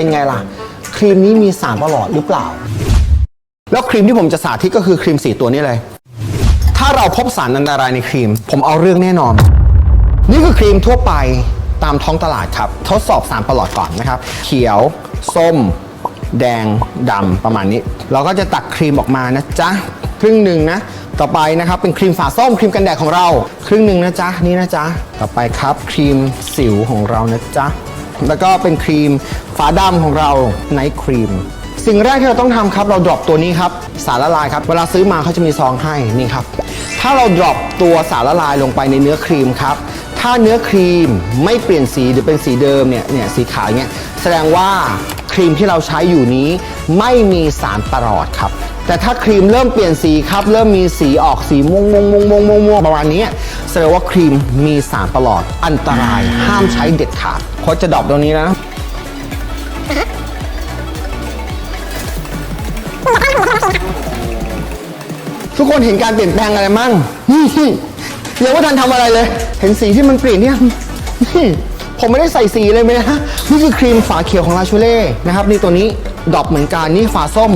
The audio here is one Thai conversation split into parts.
เป็นไงล่ะ ครีมนี้มีสารประหลอดหรือเปล่า แล้วครีมที่ผมจะสาธิตก็คือครีมสีตัวนี้เลย ถ้าเราพบสารอันตรายในครีม ผมเอาเรื่องแน่นอน นี่คือครีมทั่วไปตามท้องตลาดครับ ทดสอบสารประหลอดก่อนนะครับ เขียว ส้ม แดงดำประมาณนี้ เราก็จะตักครีมออกมานะจ๊ะครึ่งหนึ่งนะต่อไปนะครับเป็นครีมฝาส้มครีมกันแดดของเรา ครึ่งหนึ่งนะจ๊ะนี่นะจ๊ะต่อไปครับครีมสิวของเรานะจ๊ะ แล้วก็เป็นครีมฝาดำของเราไนท์ครีมสิ่งแรกที่เราต้องทำครับเราดรอปตัวนี้ครับสารละลายครับเวลาซื้อมาเขาจะมีซองให้นี่ครับถ้าเราดรอปตัวสารละลายลงไปในเนื้อครีมครับถ้าเนื้อครีมไม่เปลี่ยนสีหรือเป็นสีเดิมเนี่ยเนี่ยสีขาวเนี่ยแสดงว่าครีมที่เราใช้อยู่นี้ไม่มีสารประหลอดครับ แต่ถ้าครีมเริ่มเปลี่ยนสีครับ เริ่มมีสีออกสีม่วงม่วงม่วงม่วงม่วงม่วงประมาณนี้ แสดงว่าครีมมีสารประหลอดอันตรายห้ามใช้เด็ดขาดโค้ชจะดรอปตรงนี้นะ ทุกคนเห็นการเปลี่ยนแปลงอะไรมั่งนี่ยังไม่ทันทำอะไรเลย เห็นสีที่มันเปลี่ยนเนี่ยนี่ผมไม่ได้ใส่สีเลยไหมนะนี่คือครีมฝาเขียวของลาชูเล่นะครับนี่ตัวนี้ดรอปเหมือนกันนี่ฝาส้ม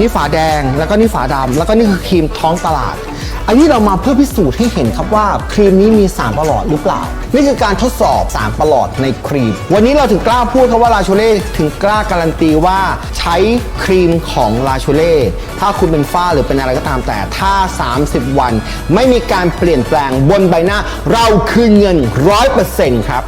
นี่ฝาแดงแล้วก็นี่ฝาดำแล้วก็นี่คือครีมท้องตลาด อันนี้เรามาเพื่อพิสูจน์ให้เห็นครับว่าครีมนี้มีสารประหลอดหรือเปล่า นี่คือการทดสอบสารประหลอดในครีม วันนี้เราถึงกล้าพูดครับว่าลาชูเล่ถึงกล้าการันตีว่าใช้ครีมของลาชูเล่ถ้าคุณเป็นฝ้าหรือเป็นอะไรก็ตามแต่ถ้า 30 วัน ไม่มีการเปลี่ยนแปลงบนใบหน้า เราคืนเงิน 100%ครับ